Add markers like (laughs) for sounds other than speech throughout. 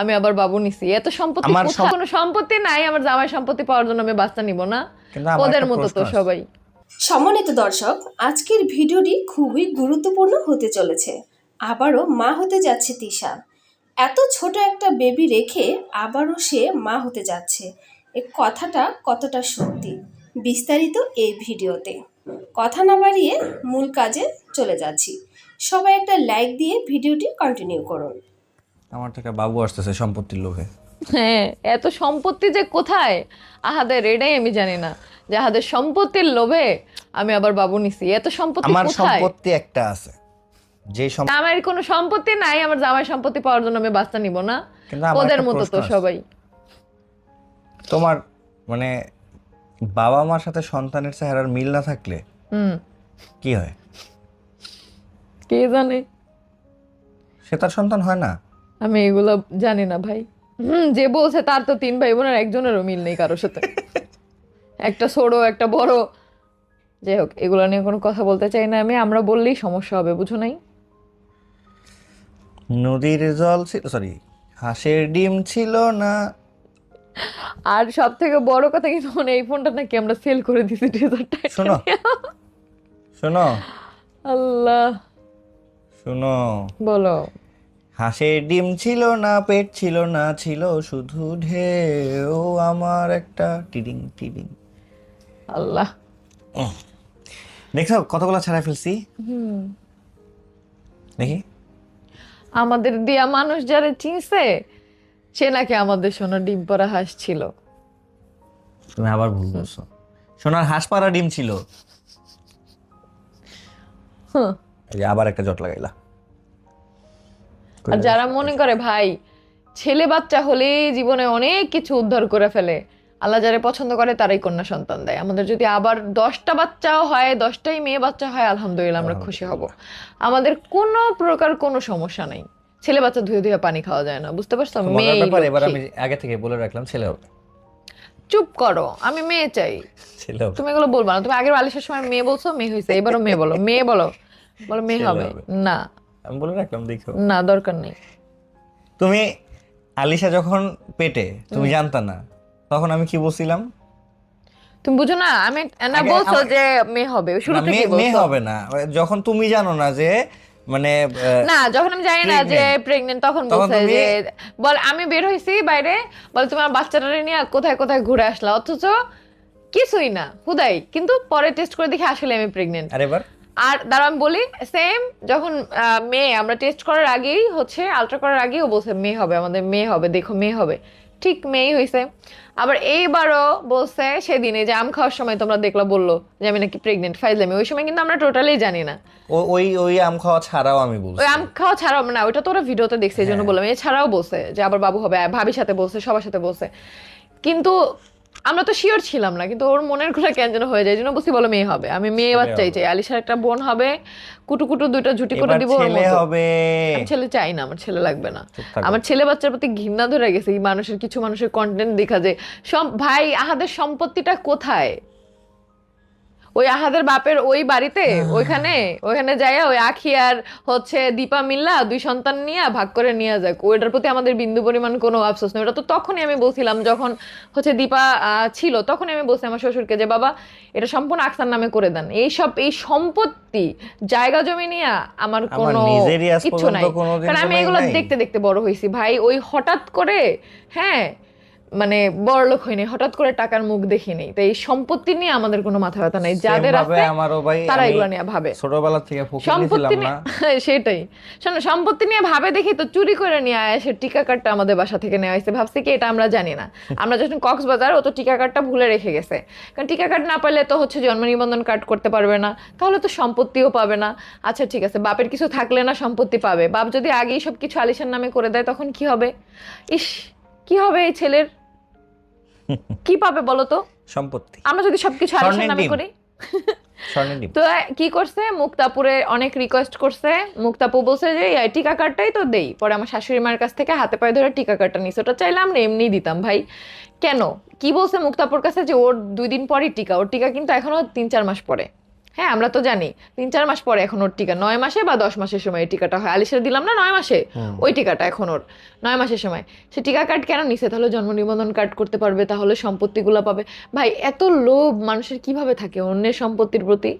আমি আবার বাবু নিছি। এত সম্পত্তি আমার কোনো সম্পত্তি নাই আমার জামাই সম্পত্তি পাওয়ার জন্য আমি বাচ্চা নিব না। ওদের মতো তো। সবাই। সম্মানিত দর্শক আজকের ভিডিওটি খুবই গুরুত্বপূর্ণ হতে চলেছে। আবারও মা হতে যাচ্ছে তিশা। এত ছোট একটা বেবি রেখে আবারও সে মা হতে যাচ্ছে। এ কথাটা কতটা সত্যি? বিস্তারিত এই ভিডিওতে। কথা না বাড়িয়ে মূল কাজে চলে যাচ্ছি। সবাই একটা লাইক দিয়ে ভিডিওটি কন্টিনিউ করুন। আমার একটা বাবু আসতেছে সম্পত্তির লোভে। হ্যাঁ এত সম্পত্তি যে কোথায়? আহাদের এটাই আমি জানি না। যে আহাদের সম্পত্তির লোভে আমি আবার বাবু নিছি। এত সম্পত্তি আমার সম্পত্তি একটা আছে। যে আমার কোনো সম্পত্তি নাই আমার জামাই সম্পত্তি পাওয়ার জন্য আমি বাচ্চা নিব না। ওদের মতো তো সবাই। তোমার মানে বাবা মার সাথে সন্তানের চেহারার মিল না থাকলে হুম। কি হয়? কে জানে? সে তার সন্তান হয় না। আমি এগুলো জানি না ভাই। হুম যে বলছে তার তো তিন ভাই বোনের একজনেরও মিল নেই কারোর সাথে। (laughs) একটা ছোট একটা বড়। যাই হোক এগুলো নিয়ে কোনো কথা বলতে চাই না আমি। আমরা বললেই সমস্যা হবে বুঝো নাই? নদীর জল ছিল সরি হাঁসের ডিম ছিল না? আর সব থেকে বড় কথা কিন্তু মানে এই ফোনটা নাকি আমরা সেল করে দিছি ডেজার্টটা শোনো শোনো। আল্লাহ। শোনো। বলো। হাঁসের ডিম ছিল না পেট ছিল না ছিল শুধু ঢেউ আমার একটা টিডিং টিডিং। আল্লাহ। দেখছ কতগুলো ছাড়া ফেলছি? দেখি। আমাদের দিয়া মানুষ যারা চিনছে সে নাকি আমাদের সোনার ডিম পরা হাঁস ছিল। তুমি আবার ভুল করছ সোনার হাঁস পাড়া ডিম ছিল। আবার একটা জট লাগাইলা। আর যারা মনে করে ভাই ছেলে বাচ্চা হলে জীবনে অনেক কিছু উদ্ধার করে ফেলে আল্লাহ যারা পছন্দ করে তারাই কন্যা সন্তান দেয়। আমাদের যদি আবার দশটা বাচ্চাও হয় দশটাই মেয়ে বাচ্চা হয় আলহামদুলিল্লাহ আমরা খুশি হব। আমাদের কোনো প্রকার কোনো সমস্যা নেই। ছেলে বাচ্চা ধুয়ে ধুয়ে পানি খাওয়া যায় না বুঝতে পারছ? মেয়ে এবার আমি আগে থেকে বলে রাখলাম ছেলে হবে। চুপ করো আমি মেয়ে চাই। তুমি এগুলো বলবা না তুমি আগের আলিশের সময় মেয়ে বলছো মেয়ে হয়েছে এবারও মেয়ে বলো মেয়ে বলো বলো মেয়ে হবে। না। আমি বলে রাখলাম দেখো। না দরকার নেই। তুমি আলিশা যখন পেটে তুমি জানতা না তখন আমি কি বলছিলাম? তুমি বুঝো না আমি না বলছো যে মেয়ে হবে শুরু থেকে মেয়ে মেয়ে হবে না। যখন তুমি জানো না যে মানে না যখন আমি জানি না যে। প্রেগনেন্ট তখন বলছে যে বল আমি বের হইছি বাইরে বল তোমার বাচ্চাটারে নিয়ে কোথায় কোথায় ঘুরে আসলা অথচ কিছুই না হুদাই। কিন্তু পরে টেস্ট করে দেখি আসলে আমি প্রেগনেন্ট আর এবার আর দাঁড়া আমি বলি সেম যখন মেয়ে আমরা টেস্ট করার আগেই হচ্ছে আলট্রা করার আগেই ও বলছে মেয়ে হবে আমাদের মেয়ে হবে দেখো মেয়ে হবে। ঠিক মেয়েই হয়েছে আবার এইবারও বলছে সেদিনে যে আম খাওয়ার সময় তোমরা দেখলা বলল যে আমি নাকি প্রেগনেন্ট ফাইজলামি। ওই সময় কিন্তু আমরা টোটালি জানি না। ওই ওই আম খাওয়া ছাড়াও আমি বলছি। ওই আম খাওয়া ছাড়াও না ওইটা তো ওরা ভিডিওতে দেখছে এই জন্য হ্যাঁ। বললাম। এছাড়াও বলছে যে আবার বাবু হবে। ভাবির সাথে বলছে সবার সাথে বলছে। কিন্তু আমরা তো শিওর ছিলাম না কিন্তু ওর মনের কথা কেন যেন হয়ে যায়? যেন জন্য বলো মেয়ে হবে। আমি মেয়ে বাচ্চাই চাই। আলিশার একটা বোন হবে কুটু কুটু দুইটা ঝুটি করে দিব ছেলে হবে। ছেলে চাই না আমার ছেলে লাগবে না। আমার ছেলে বাচ্চার প্রতি ঘৃণা ধরে গেছে এই মানুষের কিছু মানুষের কন্টেন্ট দেখা যায় সব ভাই আহাদের সম্পত্তিটা কোথায়? ওই আহাদের বাপের ওই বাড়িতে ওইখানে ওইখানে যাইয়া ওই আখি আর হচ্ছে দীপা মিল্লা দুই সন্তান নিয়ে ভাগ করে নিয়ে যাক। ওইটার প্রতি আমাদের বিন্দু পরিমাণ কোনো আফসোস নেই। ওটা তো তখনই আমি বলছিলাম যখন হচ্ছে দীপা আহ, ছিল তখনই আমি বলছি আমার শ্বশুরকে যে বাবা এটা সম্পূর্ণ আকসার নামে করে দেন। এইসব এই সম্পত্তি জায়গা জমি নিয়ে আমার কোনো কিচ্ছু নাই। কারণ আমি এগুলো দেখতে দেখতে বড় হয়েছি। ভাই ওই হঠাৎ করে হ্যাঁ মানে বড়লোক হয়নি হঠাৎ করে টাকার মুখ দেখিনি। তো এই সম্পত্তি নিয়ে আমাদের কোনো মাথা ব্যথা নাই। যাদের আছে তারা এগুলো নিয়ে ভাবে। ছোটবেলা থেকে সম্পত্তি নিয়ে (laughs) সেটাই। শোনো সম্পত্তি নিয়ে ভাবে দেখি তো চুরি করে নিয়ে আয় সে টিকা কার্ডটা আমাদের বাসা থেকে নেওয়া হয়েছে। ভাবছি কি এটা আমরা জানি না। (laughs) আমরা যখন কক্সবাজার ও তো টিকা কার্ডটা ভুলে রেখে গেছে। কারণ টিকা কার্ড না পারলে তো হচ্ছে জন্ম নিবন্ধন কার্ড করতে পারবে না। তাহলে তো সম্পত্তিও পাবে না। আচ্ছা ঠিক আছে বাপের কিছু থাকলে না সম্পত্তি পাবে। বাপ যদি আগেই সব কিছু আলিশার নামে করে দেয় তখন কি হবে? ইস কি হবে এই ছেলের? (laughs) কি পাবে বলো তো? সম্পত্তি। আমরা যদি সবকিছু আলিশার স্বর্ণের নামে করি। তো কি করছে? মুক্তাপুরে অনেক রিকোয়েস্ট করছে। মুক্তাপু বলছে যে টিকা কার্ডটাই তো দেই। পরে আমার শাশুড়ি মার কাছ থেকে হাতে পায়ে ধরে টিকা কার্ডটা নিছে। ওটা চাইলে আমরা এমনি দিতাম ভাই। কেন? কি বলছে মুক্তাপুর কাছে যে ওর দুই দিন পরই টিকা। ওর টিকা কিন্তু এখনও তিন চার মাস পরে। হ্যাঁ আমরা তো জানি। তিন চার মাস পরে এখন ওর টিকা। নয় মাসে বা দশ মাসের সময় এই টিকাটা হয়? আলিশের দিলাম না? নয় মাসে? ওই টিকাটা এখন ওর। নয় মাসের সময়। সে টিকা কার্ড কেন নিছে? তাহলে জন্ম নিবন্ধন কার্ড করতে পারবে তাহলে সম্পত্তিগুলো পাবে। ভাই এত লোভ মানুষের কীভাবে থাকে অন্যের সম্পত্তির প্রতি?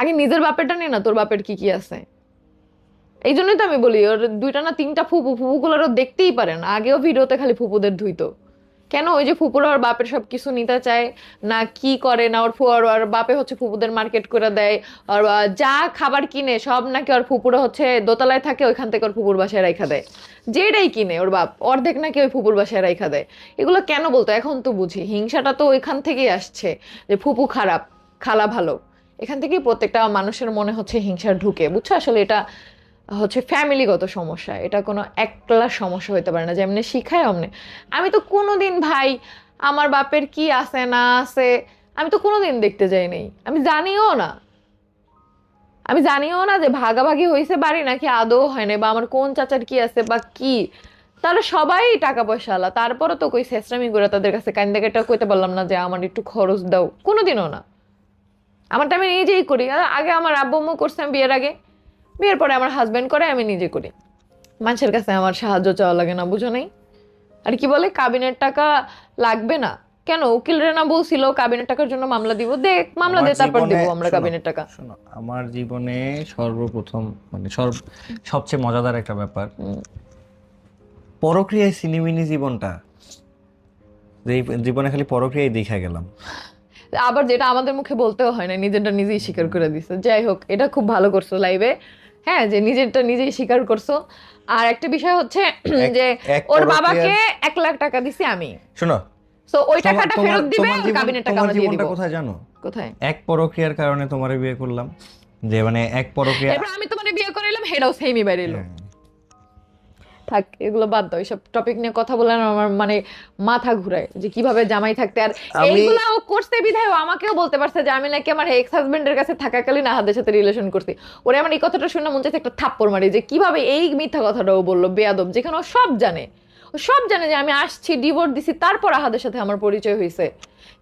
আগে নিজের বাপেরটা নিয়ে না তোর বাপের কি কি আছে? এই জন্যই তো আমি বলি ওর দুইটা না তিনটা ফুপু ফুপুগুলো দেখতেই পারে না। আগেও ভিডিওতে খালি ফুপুদের ধুইতো। কেন ওই যে ফুপুরা ওর বাপের সব কিছু নিতে চায়? না, কি করে? না, ওর ফু ওর ওর বাপে হচ্ছে ফুপুদের মার্কেট করে দেয়। আর যা খাবার কিনে, সব নাকি ওর ফুপুরা হচ্ছে দোতলায় থাকে, ওইখান থেকে ওর ফুপুর বাসায় রাইখা দেয়। যেটাই কিনে ওর বাপ, অর্ধেক নাকি ওই ফুপুর বাসায় রাইখা দেয়। এগুলো কেন বলতো? এখন তো বুঝি। হিংসাটা তো ওইখান থেকেই আসছে যে ফুপু খারাপ, খালা ভালো। এখান থেকেই প্রত্যেকটা মানুষের মনে হচ্ছে হিংসা ঢুকে। বুঝছ? আসলে এটা হচ্ছে ফ্যামিলিগত সমস্যা। এটা কোনো একলা সমস্যা হতে পারে না, যেমনি শিখায় অমনে। আমি তো কোনোদিন ভাই, আমার বাপের কি আছে, না আছে, আমি তো কোনোদিন দেখতে যাই নাই। আমি জানিও না। আমি জানিও না যে ভাগাভাগি হয়েছে বাড়ি নাকি আদৌ হয় না বা আমার কোন চাচার কি আছে, বা কি। তারা সবাই টাকা পয়সা আলা। তারপরও তো কই শেষরামি করে তাদের কাছে কান্দা কেটা কইতে পারলাম না যে আমার একটু খরচ দাও। কোনোদিনও না। আমারটা আমি নিজেই করি। আগে আমার আব্বু আম্মু করতাম বিয়ের আগে। বিয়ের পরে আমার হাজবেন্ড করে আমি নিজে করি। মানুষের কাছে আমার সাহায্য চাওয়া লাগে না বুঝো নাই? আর কি বলে কাবিনের টাকা লাগবে না। কেন? উকিল রেনা বলছিল কাবিনের টাকার জন্য মামলা দিব দেখ মামলা দে তারপর দেবো আমরা কাবিনের টাকা। শোনো আমার জীবনে সর্বপ্রথম মানে সর্ব সবচেয়ে মজাদার একটা ব্যাপার। পরক্রিয়ায় সিনেমিনি জীবনটা যে জীবনে খালি পরক্রিয়ায় দেখা গেলাম। আবার যেটা আমাদের মুখে বলতেও হয় না নিজেরটা নিজেই স্বীকার করে দিছে। যাই হোক এটা খুব ভালো করছ লাইভে হ্যাঁ যে নিজেরটা নিজেই স্বীকার করছ। আর একটা বিষয় হচ্ছে যে ওর বাবাকে এক লাখ টাকা দিছি আমি। শোনো। তো ওই টাকাটা ফেরত দিবে কাবিনের টাকা আমরা দিয়ে দিব। কোথায় জানো? কোথায়? এক পরক্রিয়ার কারণে তোমারে বিয়ে করলাম। যে মানে এক পরক্রিয়া আমি তোমার বিয়ে করে এলাম হেডাও সেমি বাইরে এলো। থাক এগুলো বাদ দাও এইসব টপিক নিয়ে কথা বলে আমার মানে মাথা ঘুরায় যে কীভাবে জামাই থাকতে। আর এইগুলা ও করতে বিধায় আমাকেও বলতে পারছে যে আমি নাকি আমার এক্স হাজবেন্ডের কাছে থাকাকালীন আহাদের সাথে রিলেশন করছি। ওরে আমার এই কথাটা শুনে মন চাইছে একটা থাপ্পড় মারি যে কীভাবে এই মিথ্যা কথাটা ও বলল বেয়াদব যেখানে ও সব জানে। সব জানে যে আমি আসছি ডিভোর্স দিছি তারপর আহাদের সাথে আমার পরিচয় হয়েছে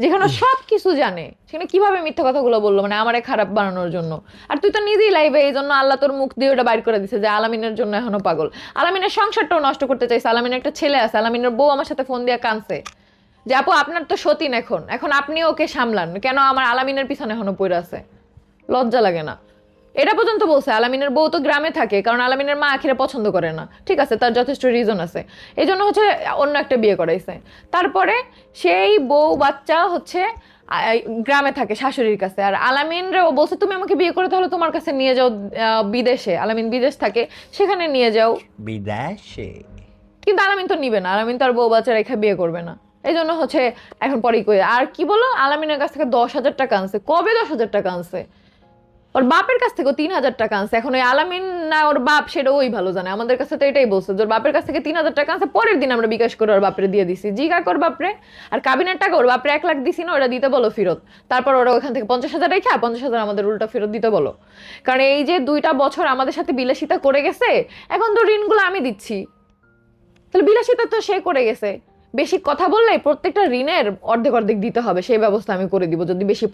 যেখানে সব কিছু জানে সেখানে কীভাবে মিথ্যা কথাগুলো বলল মানে আমারে খারাপ বানানোর জন্য। আর তুই তো নিজেই লাইভে এই জন্য আল্লাহ তোর মুখ দিয়ে ওটা বাইর করে দিছে যে আলামিনের জন্য এখনও পাগল। আলামিনের সংসারটাও নষ্ট করতে চাইছে আলামিনের একটা ছেলে আছে আলামিনের বউ আমার সাথে ফোন দিয়ে কানছে যে আপু আপনার তো সতীন এখন এখন আপনি ওকে সামলান কেন আমার আলামিনের পিছনে এখনও পড়ে আছে? লজ্জা লাগে না। এটা পর্যন্ত বলছে আলামিনের বউ তো গ্রামে থাকে কারণ আলামিনের মা আখিরে পছন্দ করে না। ঠিক আছে তার যথেষ্ট রিজন আছে। এই জন্য হচ্ছে অন্য একটা বিয়ে করাইছে। তারপরে সেই বউ বাচ্চা হচ্ছে গ্রামে থাকে শাশুড়ির কাছে। আর আলামিন রে ও বলছে তুমি আমাকে বিয়ে করে তাহলে তোমার কাছে নিয়ে যাও বিদেশে। আলামিন বিদেশ থাকে সেখানে নিয়ে যাও। বিদেশে? কিন্তু আলামিন তো নিবে না আলামিন তার বউ বাচ্চা রেখে বিয়ে করবে না। এই জন্য হচ্ছে এখন পরেই কই আর কি বলো আলামিনের কাছ থেকে দশ হাজার টাকা আনছে। কবে দশ হাজার টাকা আনছে? ওর বাপের কাছ থেকে তিন হাজার টাকা আনছে। এখন ওই আলামিন না ওর বাপ সেটা ওই ভালো জানে। আমাদের কাছে তো এটাই বলছে যে ওর বাপের কাছ থেকে তিন হাজার টাকা আনছে, পরের দিন আমরা বিকাশ করে ওর বাপরে দিয়ে দিছি। জি কাক ওর বাপরে। আর কাবিনের টাকা ওর বাপরে এক লাখ দিছি না, ওরা দিতে বলো ফেরত। তারপর ওরা ওখান থেকে পঞ্চাশ হাজার রেখে আর পঞ্চাশ হাজার আমাদের উল্টা ফেরত দিতে বলো। কারণ এই যে দুইটা বছর আমাদের সাথে বিলাসিতা করে গেছে, এখন তো ঋণগুলো আমি দিচ্ছি। তাহলে বিলাসিতা তো সে করে গেছে। বেশি কথা বললে প্রত্যেকটা ঋণের অর্ধেক অর্ধেক দিতে হবে, সেই ব্যবস্থা আমি করে দিব। যদি বেশি